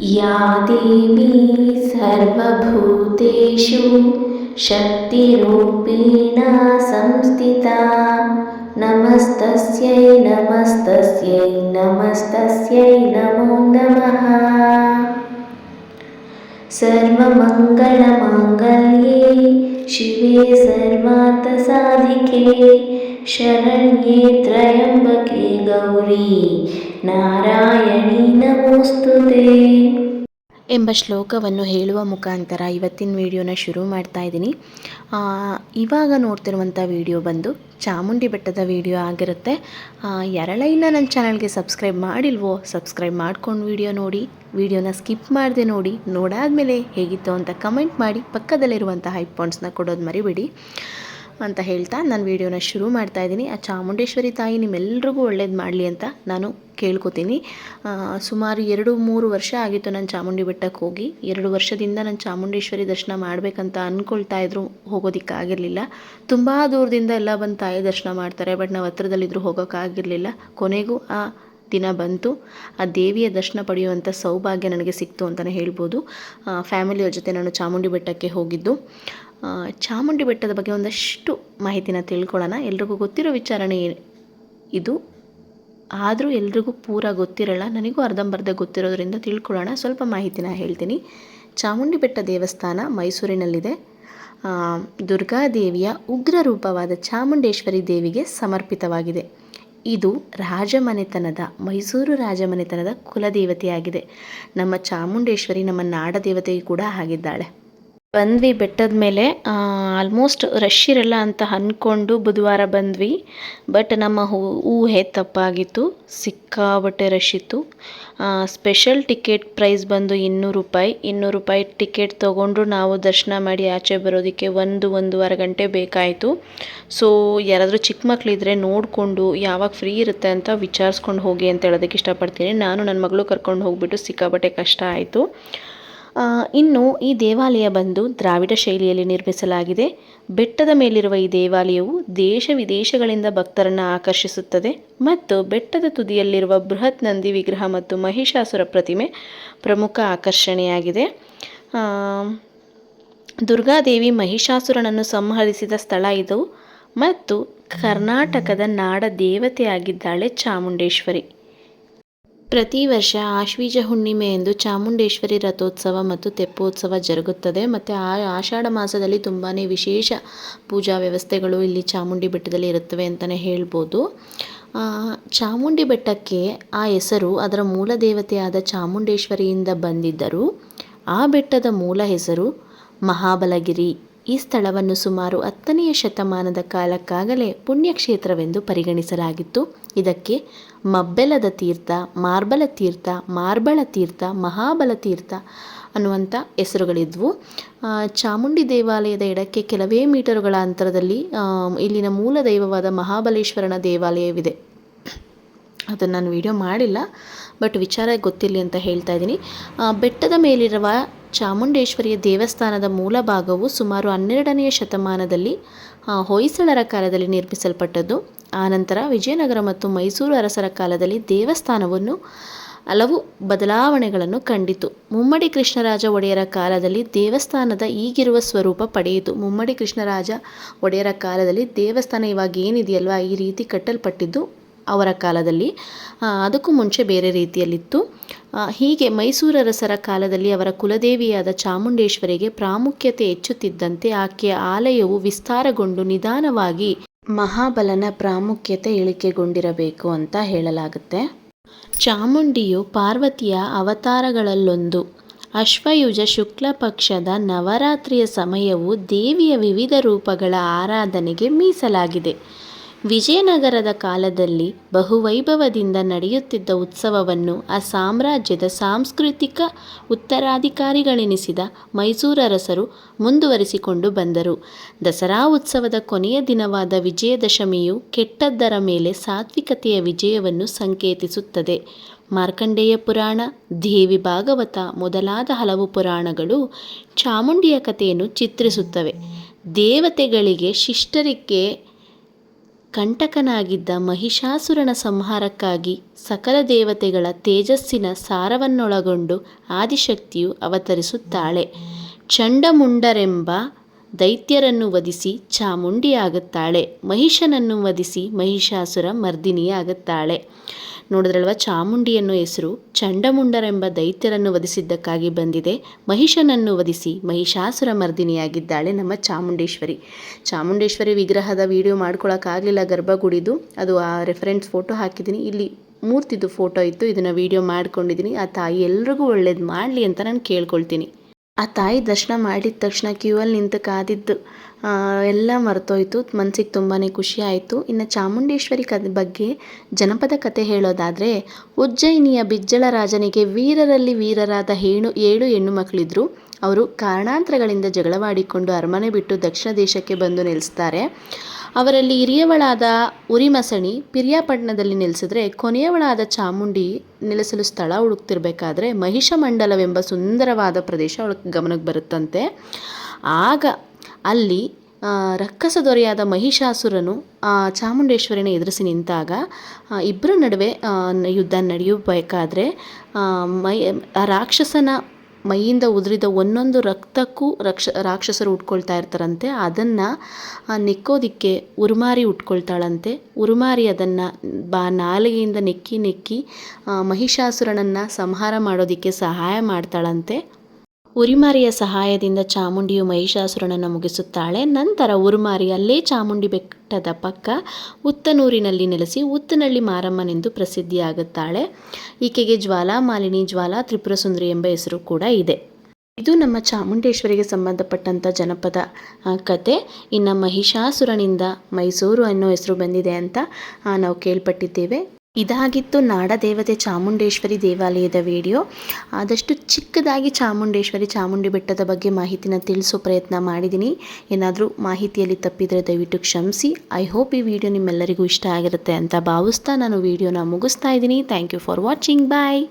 या देवी सर्वभूतेषु शक्तिरूपेण संस्थिता। नमस्तस्यै नमस्तस्यै नमस्तस्यै नमो नमः। सर्वमङ्गलमाङ्गल्ये शिवे सर्वार्थसाधिके शरण्ये त्र्यम्बके गौरी ನಾರಾಯಣಿ ನಮೋಸ್ತುತೆ ಎಂಬ ಶ್ಲೋಕವನ್ನು ಹೇಳುವ ಮುಖಾಂತರ ಇವತ್ತಿನ ವಿಡಿಯೋನ ಶುರು ಮಾಡ್ತಾ ಇದ್ದೀನಿ ಆ, ಇವಾಗ ನೋಡ್ತಿರುವಂಥ ವಿಡಿಯೋ ಬಂದು ಚಾಮುಂಡಿ ಬೆಟ್ಟದ ವಿಡಿಯೋ ಆಗಿರುತ್ತೆ ಆ, ಯಾರೆಲ್ಲ ನನ್ನ ಚಾನಲ್ಗೆ ಸಬ್ಸ್ಕ್ರೈಬ್ ಮಾಡಿಲ್ವೋ ಸಬ್ಸ್ಕ್ರೈಬ್ ಮಾಡ್ಕೊಂಡು ವಿಡಿಯೋ ನೋಡಿ ವಿಡಿಯೋನ ಸ್ಕಿಪ್ ಮಾಡದೆ ನೋಡಿ ನೋಡಾದ್ಮೇಲೆ ಹೇಗಿತ್ತು ಅಂತ ಕಮೆಂಟ್ ಮಾಡಿ ಪಕ್ಕದಲ್ಲಿರುವಂಥ ಹೈಪಾಯಿಂಟ್ಸ್ನ ಕೊಡೋದು ಮರಿಬೇಡಿ ಅಂತ ಹೇಳ್ತಾ ನಾನು ವಿಡಿಯೋನ ಶುರು ಮಾಡ್ತಾ ಇದ್ದೀನಿ. ಆ ಚಾಮುಂಡೇಶ್ವರಿ ತಾಯಿ ನಿಮ್ಮೆಲ್ಲರಿಗೂ ಒಳ್ಳೇದು ಮಾಡಲಿ ಅಂತ ನಾನು ಕೇಳ್ಕೊತೀನಿ. ಸುಮಾರು ಎರಡು ಮೂರು ವರ್ಷ ಆಗಿತ್ತು ನಾನು ಚಾಮುಂಡಿ ಬೆಟ್ಟಕ್ಕೆ ಹೋಗಿ. ಎರಡು ವರ್ಷದಿಂದ ನಾನು ಚಾಮುಂಡೇಶ್ವರಿ ದರ್ಶನ ಮಾಡಬೇಕಂತ ಅಂದ್ಕೊಳ್ತಾ ಇದ್ರು ಹೋಗೋದಕ್ಕಾಗಿರಲಿಲ್ಲ ತುಂಬ ದೂರದಿಂದ ಎಲ್ಲ ಬಂದು ತಾಯಿ ದರ್ಶನ ಮಾಡ್ತಾರೆ, ಬಟ್ ನಾವು ಹತ್ರದಲ್ಲಿದ್ದರೂ ಹೋಗೋಕ್ಕಾಗಿರಲಿಲ್ಲ ಕೊನೆಗೂ ಆ ದಿನ ಬಂತು. ಆ ದೇವಿಯ ದರ್ಶನ ಪಡೆಯುವಂಥ ಸೌಭಾಗ್ಯ ನನಗೆ ಸಿಕ್ತು ಅಂತಲೇ ಹೇಳ್ಬೋದು. ಫ್ಯಾಮಿಲಿಯವ್ರ ಜೊತೆ ನಾನು ಚಾಮುಂಡಿ ಬೆಟ್ಟಕ್ಕೆ ಹೋಗಿದ್ದು. ಚಾಮುಂಡಿ ಬೆಟ್ಟದ ಬಗ್ಗೆ ಒಂದಷ್ಟು ಮಾಹಿತಿನ ತಿಳ್ಕೊಳ್ಳೋಣ. ಎಲ್ರಿಗೂ ಗೊತ್ತಿರೋ ವಿಚಾರಣೆ ಇದು. ಆದರೂ ಎಲ್ರಿಗೂ ಪೂರ ಗೊತ್ತಿರಲ್ಲ. ನನಗೂ ಅರ್ಧಂಬರ್ಧ ಗೊತ್ತಿರೋದ್ರಿಂದ ತಿಳ್ಕೊಳ್ಳೋಣ. ಸ್ವಲ್ಪ ಮಾಹಿತಿನ ಹೇಳ್ತೀನಿ. ಚಾಮುಂಡಿ ಬೆಟ್ಟ ದೇವಸ್ಥಾನ ಮೈಸೂರಿನಲ್ಲಿದೆ. ದುರ್ಗಾದೇವಿಯ ಉಗ್ರ ರೂಪವಾದ ಚಾಮುಂಡೇಶ್ವರಿ ದೇವಿಗೆ ಸಮರ್ಪಿತವಾಗಿದೆ. ಇದು ರಾಜಮನೆತನದ, ಮೈಸೂರು ರಾಜಮನೆತನದ ಕುಲದೇವತೆಯಾಗಿದೆ. ನಮ್ಮ ಚಾಮುಂಡೇಶ್ವರಿ ನಮ್ಮ ನಾಡ ದೇವತೆಯೂ ಕೂಡ ಆಗಿದ್ದಾಳೆ ಬಂದ್ವಿ ಬೆಟ್ಟದ ಮೇಲೆ. ಆಲ್ಮೋಸ್ಟ್ ರಶ್ ಇರಲ್ಲ ಅಂತ ಅಂದ್ಕೊಂಡು ಬುಧವಾರ ಬಂದ್ವಿ. ಬಟ್ ನಮ್ಮ ಹೂ- ಊಹೆ ತಪ್ಪಾಗಿತ್ತು. ಸಿಕ್ಕಾಬಟ್ಟೆ ರಶ್ ಇತ್ತು. ಸ್ಪೆಷಲ್ ಟಿಕೆಟ್ ಪ್ರೈಸ್ ಬಂದು ಇನ್ನೂರು ರೂಪಾಯಿ. ಇನ್ನೂರು ರೂಪಾಯಿ ಟಿಕೆಟ್ ತೊಗೊಂಡ್ರು ನಾವು ದರ್ಶನ ಮಾಡಿ ಆಚೆ ಬರೋದಕ್ಕೆ ಒಂದು, ಒಂದೂವರೆ ಗಂಟೆ ಬೇಕಾಯಿತು. ಸೊ ಯಾರಾದರೂ ಚಿಕ್ಕ ಮಕ್ಕಳಿದ್ರೆ ನೋಡಿಕೊಂಡು ಯಾವಾಗ ಫ್ರೀ ಇರುತ್ತೆ ಅಂತ ವಿಚಾರಿಸ್ಕೊಂಡು ಹೋಗಿ ಅಂತ ಹೇಳೋದಕ್ಕೆ ಇಷ್ಟಪಡ್ತೀನಿ. ನಾನು ನನ್ನ ಮಗಳು ಕರ್ಕೊಂಡು ಹೋಗ್ಬಿಟ್ಟು ಸಿಕ್ಕಾಬಟ್ಟೆ ಕಷ್ಟ ಆಯಿತು. ಇನ್ನು ಈ ದೇವಾಲಯ ಬಂದು ದ್ರಾವಿಡ ಶೈಲಿಯಲ್ಲಿ ನಿರ್ಮಿಸಲಾಗಿದೆ. ಬೆಟ್ಟದ ಮೇಲಿರುವ ಈ ದೇವಾಲಯವು ದೇಶ ವಿದೇಶಗಳಿಂದ ಭಕ್ತರನ್ನು ಆಕರ್ಷಿಸುತ್ತದೆ ಮತ್ತು ಬೆಟ್ಟದ ತುದಿಯಲ್ಲಿರುವ ಬೃಹತ್ ನಂದಿ ವಿಗ್ರಹ ಮತ್ತು ಮಹಿಷಾಸುರ ಪ್ರತಿಮೆ ಪ್ರಮುಖ ಆಕರ್ಷಣೆಯಾಗಿದೆ. ದುರ್ಗಾದೇವಿ ಮಹಿಷಾಸುರನನ್ನು ಸಂಹರಿಸಿದ ಸ್ಥಳ ಇದು ಮತ್ತು ಕರ್ನಾಟಕದ ನಾಡ ದೇವತೆಯಾಗಿದ್ದಾಳೆ ಚಾಮುಂಡೇಶ್ವರಿ. ಪ್ರತಿ ವರ್ಷ ಆಶ್ವೀಜ ಹುಣ್ಣಿಮೆಯಂದು ಚಾಮುಂಡೇಶ್ವರಿ ರಥೋತ್ಸವ ಮತ್ತು ತೆಪ್ಪೋತ್ಸವ ಜರುಗುತ್ತದೆ. ಮತ್ತು ಆ ಆಷಾಢ ಮಾಸದಲ್ಲಿ ತುಂಬಾ ವಿಶೇಷ ಪೂಜಾ ವ್ಯವಸ್ಥೆಗಳು ಇಲ್ಲಿ ಚಾಮುಂಡಿ ಬೆಟ್ಟದಲ್ಲಿ ಇರುತ್ತವೆ ಅಂತಲೇ ಹೇಳ್ಬೋದು. ಚಾಮುಂಡಿ ಬೆಟ್ಟಕ್ಕೆ ಆ ಹೆಸರು ಅದರ ಮೂಲ ದೇವತೆಯಾದ ಚಾಮುಂಡೇಶ್ವರಿಯಿಂದ ಬಂದಿದ್ದರು. ಆ ಬೆಟ್ಟದ ಮೂಲ ಹೆಸರು ಮಹಾಬಲಗಿರಿ. ಈ ಸ್ಥಳವನ್ನು ಸುಮಾರು ಹತ್ತನೆಯ ಶತಮಾನದ ಕಾಲಕ್ಕಾಗಲೇ ಪುಣ್ಯಕ್ಷೇತ್ರವೆಂದು ಪರಿಗಣಿಸಲಾಗಿತ್ತು. ಇದಕ್ಕೆ ಮಬ್ಬೆಲದ ತೀರ್ಥ, ಮಾರ್ಬಲ ತೀರ್ಥ, ಮಾರ್ಬಳ ತೀರ್ಥ, ಮಹಾಬಲ ತೀರ್ಥ ಅನ್ನುವಂಥ ಹೆಸರುಗಳಿದ್ವು. ಚಾಮುಂಡಿ ದೇವಾಲಯದ ಎಡಕ್ಕೆ ಕೆಲವೇ ಮೀಟರುಗಳ ಅಂತರದಲ್ಲಿ ಇಲ್ಲಿನ ಮೂಲ ದೈವವಾದ ಮಹಾಬಲೇಶ್ವರನ ದೇವಾಲಯವಿದೆ. ಅದನ್ನು ನಾನು ವಿಡಿಯೋ ಮಾಡಿಲ್ಲ, ಬಟ್ ವಿಚಾರ ಗೊತ್ತಿರಲಿ ಅಂತ ಹೇಳ್ತಾ ಇದ್ದೀನಿ. ಬೆಟ್ಟದ ಮೇಲಿರುವ ಚಾಮುಂಡೇಶ್ವರಿಯ ದೇವಸ್ಥಾನದ ಮೂಲ ಭಾಗವು ಸುಮಾರು ಹನ್ನೆರಡನೆಯ ಶತಮಾನದಲ್ಲಿ ಹೊಯ್ಸಳರ ಕಾಲದಲ್ಲಿ ನಿರ್ಮಿಸಲ್ಪಟ್ಟದ್ದು. ಆನಂತರ ವಿಜಯನಗರ ಮತ್ತು ಮೈಸೂರು ಅರಸರ ಕಾಲದಲ್ಲಿ ದೇವಸ್ಥಾನವನ್ನು ಹಲವು ಬದಲಾವಣೆಗಳನ್ನು ಕಂಡಿತು. ಮುಮ್ಮಡಿ ಕೃಷ್ಣರಾಜ ಒಡೆಯರ ಕಾಲದಲ್ಲಿ ದೇವಸ್ಥಾನದ ಈಗಿರುವ ಸ್ವರೂಪ ಪಡೆಯಿತು. ಮುಮ್ಮಡಿ ಕೃಷ್ಣರಾಜ ಒಡೆಯರ ಕಾಲದಲ್ಲಿ ದೇವಸ್ಥಾನ ಇವಾಗ ಏನಿದೆಯಲ್ವ? ಈ ರೀತಿ ಕಟ್ಟಲ್ಪಟ್ಟಿದ್ದು ಅವರ ಕಾಲದಲ್ಲಿ. ಅದಕ್ಕೂ ಮುಂಚೆ ಬೇರೆ ರೀತಿಯಲ್ಲಿತ್ತು. ಹೀಗೆ ಮೈಸೂರರಸರ ಕಾಲದಲ್ಲಿ ಅವರ ಕುಲದೇವಿಯಾದ ಚಾಮುಂಡೇಶ್ವರಿಗೆ ಪ್ರಾಮುಖ್ಯತೆ ಹೆಚ್ಚುತ್ತಿದ್ದಂತೆ ಆಕೆಯ ಆಲಯವು ವಿಸ್ತಾರಗೊಂಡು ನಿಧಾನವಾಗಿ ಮಹಾಬಲನ ಪ್ರಾಮುಖ್ಯತೆ ಇಳಿಕೆಗೊಂಡಿರಬೇಕು ಅಂತ ಹೇಳಲಾಗುತ್ತೆ. ಚಾಮುಂಡಿಯು ಪಾರ್ವತಿಯ ಅವತಾರಗಳಲ್ಲೊಂದು. ಅಶ್ವಯುಜ ಶುಕ್ಲ ಪಕ್ಷದ ನವರಾತ್ರಿಯ ಸಮಯವು ದೇವಿಯ ವಿವಿಧ ರೂಪಗಳ ಆರಾಧನೆಗೆ ಮೀಸಲಾಗಿದೆ. ವಿಜಯನಗರದ ಕಾಲದಲ್ಲಿ ಬಹುವೈಭವದಿಂದ ನಡೆಯುತ್ತಿದ್ದ ಉತ್ಸವವನ್ನು ಆ ಸಾಮ್ರಾಜ್ಯದ ಸಾಂಸ್ಕೃತಿಕ ಉತ್ತರಾಧಿಕಾರಿಗಳೆನಿಸಿದ ಮೈಸೂರರಸರು ಮುಂದುವರಿಸಿಕೊಂಡು ಬಂದರು. ದಸರಾ ಉತ್ಸವದ ಕೊನೆಯ ದಿನವಾದ ವಿಜಯದಶಮಿಯು ಕೆಟ್ಟದ್ದರ ಮೇಲೆ ಸಾತ್ವಿಕತೆಯ ವಿಜಯವನ್ನು ಸಂಕೇತಿಸುತ್ತದೆ. ಮಾರ್ಕಂಡೇಯ ಪುರಾಣ, ದೇವಿ ಭಾಗವತ ಮೊದಲಾದ ಹಲವು ಪುರಾಣಗಳು ಚಾಮುಂಡಿಯ ಕಥೆಯನ್ನು ಚಿತ್ರಿಸುತ್ತವೆ. ದೇವತೆಗಳಿಗೆ ಶಿಷ್ಟರಿಗೆ ಕಂಟಕನಾಗಿದ್ದ ಮಹಿಷಾಸುರನ ಸಂಹಾರಕ್ಕಾಗಿ ಸಕಲ ದೇವತೆಗಳ ತೇಜಸ್ಸಿನ ಸಾರವನ್ನೊಳಗೊಂಡು ಆದಿಶಕ್ತಿಯು ಅವತರಿಸುತ್ತಾಳೆ. ಚಂಡಮುಂಡರೆಂಬ ದೈತ್ಯರನ್ನು ವಧಿಸಿ ಚಾಮುಂಡಿಯಾಗುತ್ತಾಳೆ. ಮಹಿಷನನ್ನು ವಧಿಸಿ ಮಹಿಷಾಸುರ ಮರ್ದಿನಿಯಾಗುತ್ತಾಳೆ. ನೋಡಿದ್ರಲ್ವ ಚಾಮುಂಡಿ ಅನ್ನೋ ಹೆಸರು ಚಂಡಮುಂಡರೆಂಬ ದೈತ್ಯರನ್ನು ವಧಿಸಿದ್ದಕ್ಕಾಗಿ ಬಂದಿದೆ. ಮಹಿಷನನ್ನು ವಧಿಸಿ ಮಹಿಷಾಸುರ ಮರ್ದಿನಿಯಾಗಿದ್ದಾಳೆ ನಮ್ಮ ಚಾಮುಂಡೇಶ್ವರಿ. ಚಾಮುಂಡೇಶ್ವರಿ ವಿಗ್ರಹದ ವಿಡಿಯೋ ಮಾಡ್ಕೊಳಕ್ಕಾಗಲಿಲ್ಲ, ಗರ್ಭಗುಡಿದು. ಅದು ಆ ರೆಫರೆನ್ಸ್ ಫೋಟೋ ಹಾಕಿದ್ದೀನಿ. ಇಲ್ಲಿ ಮೂರ್ತಿದು ಫೋಟೋ ಇತ್ತು. ಇದನ್ನು ವಿಡಿಯೋ ಮಾಡ್ಕೊಂಡಿದ್ದೀನಿ. ಆ ತಾಯಿ ಎಲ್ರಿಗೂ ಒಳ್ಳೇದು ಮಾಡಲಿ ಅಂತ ನಾನು ಕೇಳ್ಕೊಳ್ತೀನಿ. ಆ ತಾಯಿ ದರ್ಶನ ಮಾಡಿದ ತಕ್ಷಣ ಕ್ಯೂ ಅಲ್ಲಿ ನಿಂತು ಕಾದಿದ್ದು ಎಲ್ಲ ಮರೆತೋಯ್ತು. ಮನ್ಸಿಗೆ ತುಂಬಾ ಖುಷಿ ಆಯಿತು. ಇನ್ನು ಚಾಮುಂಡೇಶ್ವರಿ ಕ ಬಗ್ಗೆ ಜನಪದ ಕತೆ ಹೇಳೋದಾದರೆ, ಉಜ್ಜಯಿನಿಯ ಬಿಜ್ಜಳ ರಾಜನಿಗೆ ವೀರರಲ್ಲಿ ವೀರರಾದ ಹೇಣು, ಏಳು ಹೆಣ್ಣು ಮಕ್ಕಳಿದ್ರು. ಅವರು ಕಾರಣಾಂತರಗಳಿಂದ ಜಗಳವಾಡಿಕೊಂಡು ಅರಮನೆ ಬಿಟ್ಟು ದಕ್ಷಿಣ ದೇಶಕ್ಕೆ ಬಂದು ನೆಲೆಸ್ತಾರೆ. ಅವರಲ್ಲಿ ಹಿರಿಯವಳಾದ ಉರಿಮಸಣಿ ಪಿರಿಯಾಪಟ್ಟಣದಲ್ಲಿ ನೆಲೆಸಿದ್ರೆ ಕೊನೆಯವಳಾದ ಚಾಮುಂಡಿ ನೆಲೆಸಲು ಸ್ಥಳ ಹುಡುಕ್ತಿರ್ಬೇಕಾದ್ರೆ ಮಹಿಷಮಂಡಲವೆಂಬ ಸುಂದರವಾದ ಪ್ರದೇಶ ಅವಳ ಗಮನಕ್ಕೆ ಬರುತ್ತಂತೆ. ಆಗ ಅಲ್ಲಿ ರಕ್ಕಸ ದೊರೆಯಾದ ಮಹಿಷಾಸುರನು ಚಾಮುಂಡೇಶ್ವರಿನ ಎದುರಿಸಿ ನಿಂತಾಗ ಇಬ್ಬರ ನಡುವೆ ಯುದ್ಧ ನಡೆಯಬೇಕಾದ್ರೆ ಮೈ ರಾಕ್ಷಸನ ಮೈಯಿಂದ ಉದುರಿದ ಒಂದೊಂದು ರಕ್ತಕ್ಕೂ ರಕ್ಷ, ರಾಕ್ಷಸರು ಉಟ್ಕೊಳ್ತಾ ಇರ್ತಾರಂತೆ. ಅದನ್ನು ನೆಕ್ಕೋದಿಕ್ಕೆ ಉರುಮಾರಿ ಉಟ್ಕೊಳ್ತಾಳಂತೆ. ಉರುಮಾರಿ ಅದನ್ನು ಬಾ, ನಾಲಿಗೆಯಿಂದ ನೆಕ್ಕಿ ನೆಕ್ಕಿ ಮಹಿಷಾಸುರನನ್ನು ಸಂಹಾರ ಮಾಡೋದಕ್ಕೆ ಸಹಾಯ ಮಾಡ್ತಾಳಂತೆ. ಉರಿಮಾರಿಯ ಸಹಾಯದಿಂದ ಚಾಮುಂಡಿಯು ಮಹಿಷಾಸುರನನ್ನು ಮುಗಿಸುತ್ತಾಳೆ. ನಂತರ ಉರುಮಾರಿ ಅಲ್ಲೇ ಚಾಮುಂಡಿ ಬೆಟ್ಟದ ಪಕ್ಕ ಉತ್ತನೂರಿನಲ್ಲಿ ನೆಲೆಸಿ ಉತ್ತನಳ್ಳಿ ಮಾರಮ್ಮನೆಂದು ಪ್ರಸಿದ್ಧಿಯಾಗುತ್ತಾಳೆ. ಈಕೆಗೆ ಜ್ವಾಲಾಮಾಲಿನಿ ಜ್ವಾಲಾ ತ್ರಿಪುರ ಸುಂದರಿ ಎಂಬ ಹೆಸರು ಕೂಡ ಇದೆ. ಇದು ನಮ್ಮ ಚಾಮುಂಡೇಶ್ವರಿಗೆ ಸಂಬಂಧಪಟ್ಟಂಥ ಜನಪದ ಕತೆ. ಇನ್ನು ಮಹಿಷಾಸುರನಿಂದ ಮೈಸೂರು ಅನ್ನೋ ಹೆಸರು ಬಂದಿದೆ ಅಂತ ನಾವು ಕೇಳ್ಪಟ್ಟಿದ್ದೇವೆ. ಇದಾಗಿತ್ತು ನಾಡದೇವತೆ ಚಾಮುಂಡೇಶ್ವರಿ ದೇವಾಲಯದ ವಿಡಿಯೋ. ಆದಷ್ಟು ಚಿಕ್ಕದಾಗಿ ಚಾಮುಂಡೇಶ್ವರಿ ಚಾಮುಂಡಿ ಬೆಟ್ಟದ ಬಗ್ಗೆ ಮಾಹಿತಿನ ತಿಳಿಸೋ ಪ್ರಯತ್ನ ಮಾಡಿದ್ದೀನಿ. ಏನಾದರೂ ಮಾಹಿತಿಯಲ್ಲಿ ತಪ್ಪಿದರೆ ದಯವಿಟ್ಟು ಕ್ಷಮಿಸಿ. ಐ ಹೋಪ್ ಈ ವಿಡಿಯೋ ನಿಮ್ಮೆಲ್ಲರಿಗೂ ಇಷ್ಟ ಆಗಿರುತ್ತೆ ಅಂತ ಭಾವಿಸ್ತಾ ನಾನು ವಿಡಿಯೋನ ಮುಗಿಸ್ತಾ ಇದ್ದೀನಿ. Thank you for watching bye